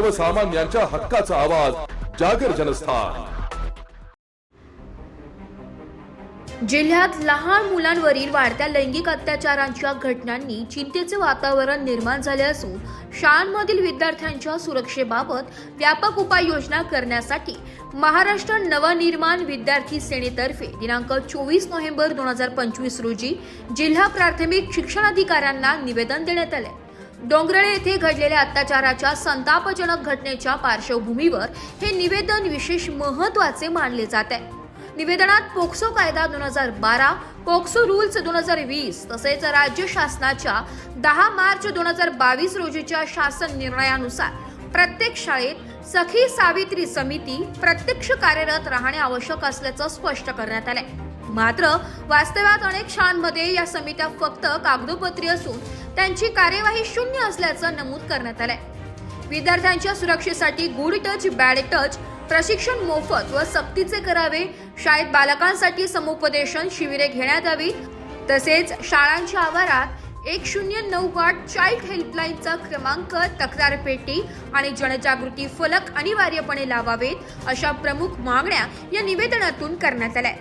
सर्वसामान्यांच्या हक्काचा आवाज जागर जनस्थान. जिल्ह्यात लहान मुलांवरील वाढत्या लैंगिक अत्याचारांच्या घटनांनी चिंतेचे वातावरण निर्माण झाले असून शाळांमधील विद्यार्थ्यांच्या सुरक्षेबाबत व्यापक उपाययोजना करण्यासाठी महाराष्ट्र नवनिर्माण विद्यार्थी सेनेतर्फे दिनांक चोवीस नोव्हेंबर दोन हजार पंचवीस रोजी जिल्हा प्राथमिक शिक्षणाधिकाऱ्यांना निवेदन देण्यात आले. डोंगरळे येथे घडलेल्या अत्याचाराच्या संतापजनक घटनेच्या पार्श्वभूमीवर हे निवेदन विशेष महत्त्वाचे मानले जात आहे. निवेदनात पोक्सो कायदा दोन हजार बारा पोक्सो रूल्स दोन हजार वीस तसेच राज्य शासनाच्या दहा मार्च दोन हजार बावीस रोजीच्या शासन निर्णयानुसार प्रत्येक शाळेत सखी सावित्री समिती प्रत्यक्ष कार्यरत राहणे आवश्यक असल्याचं स्पष्ट करण्यात आलंय. मात्र वास्तवात अनेक शाळांमध्ये या समित्या फक्त कागदोपत्री असून त्यांची कार्यवाही शून्य असल्याचं नमूद करण्यात आलंय. विद्यार्थ्यांच्या सुरक्षेसाठी गुड टच बॅड टच प्रशिक्षण मोफत व सक्तीचे करावे शाळेत बालकांसाठी समुपदेशन शिबिरे घेण्यात यावी तसेच शाळांच्या आवारात एक शून्य नऊ आठ चाइल्ड हेल्पलाईनचा क्रमांक तक्रार पेटी आणि जनजागृती फलक अनिवार्यपणे लावावेत अशा प्रमुख मागण्या या निवेदनातून करण्यात आल्या.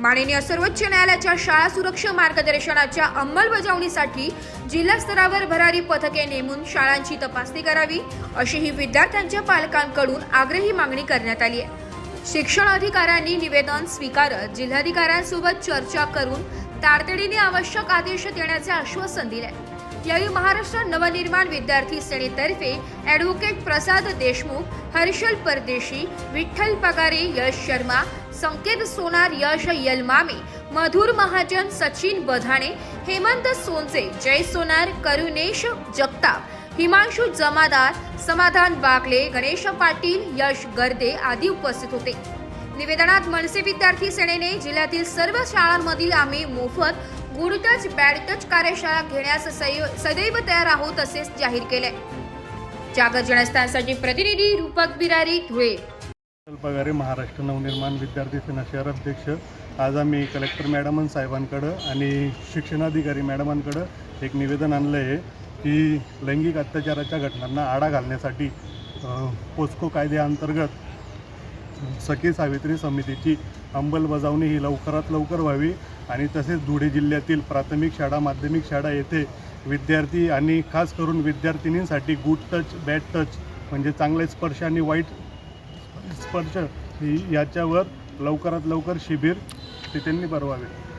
माननीय सर्वोच्च न्यायालयाच्या शाळा सुरक्षा मार्गदर्शनाच्या अंमलबजावणीसाठी जिल्हा स्तरावर भरारी पथके नेमून शाळांची तपासणी करावी अशीही विद्यार्थ्यांच्या पालकांकडून आग्रही मागणी करण्यात आली आहे. शिक्षण अधिकाऱ्यांनी निवेदन स्वीकारत जिल्हाधिकाऱ्यांसोबत चर्चा करून तातडीने आवश्यक आदेश देण्याचे आश्वासन दिले. यावेळी महाराष्ट्र नवनिर्माण विद्यार्थी सेनेतर्फे ॲडव्होकेट प्रसाद देशमुख हर्षल परदेशी विठ्ठल पगारे यश शर्मा संकेत सोनार यश यलमामे मधुर महाजन सचिन बधाणे हेमंत सोनसे जय सोनार करुणेश जगताप हिमांशु जमादार समाधान बागले गणेश पाटील यश गर्दे आदी उपस्थित होते. निवेदनात मनसे विद्यार्थी सेनेने जिल्ह्यातील सर्व शाळांमधील आम्ही मोफत गुड टच बॅड टच कार्यशाळा घेण्यास सैव- सदैव तयार आहोत असे जाहीर केले जागर जनस्थानसाठी प्रतिनिधी रूपक बिरारी धुळे. पगारे महाराष्ट्र नवनिर्माण विद्यार्थी सेना शहर अध्यक्ष. आज आम्ही कलेक्टर मॅडम साहेबांकडं आणि शिक्षणाधिकारी मॅडमांकडं एक निवेदन आणलं आहे की लैंगिक अत्याचाराच्या घटनांना आळा घालण्यासाठी पोस्को कायद्याअंतर्गत सखी सावित्री समितीची अंमलबजावणी ही लवकरात लवकर व्हावी आणि तसेच धुळे जिल्ह्यातील प्राथमिक शाळा माध्यमिक शाळा येथे विद्यार्थी आणि खास करून विद्यार्थिनींसाठी गुड टच बॅड टच म्हणजे चांगले स्पर्श आणि वाईट स्पर्श ही याच्यावर लवकरात लवकर शिबिर ते त्यांनी भरवावे.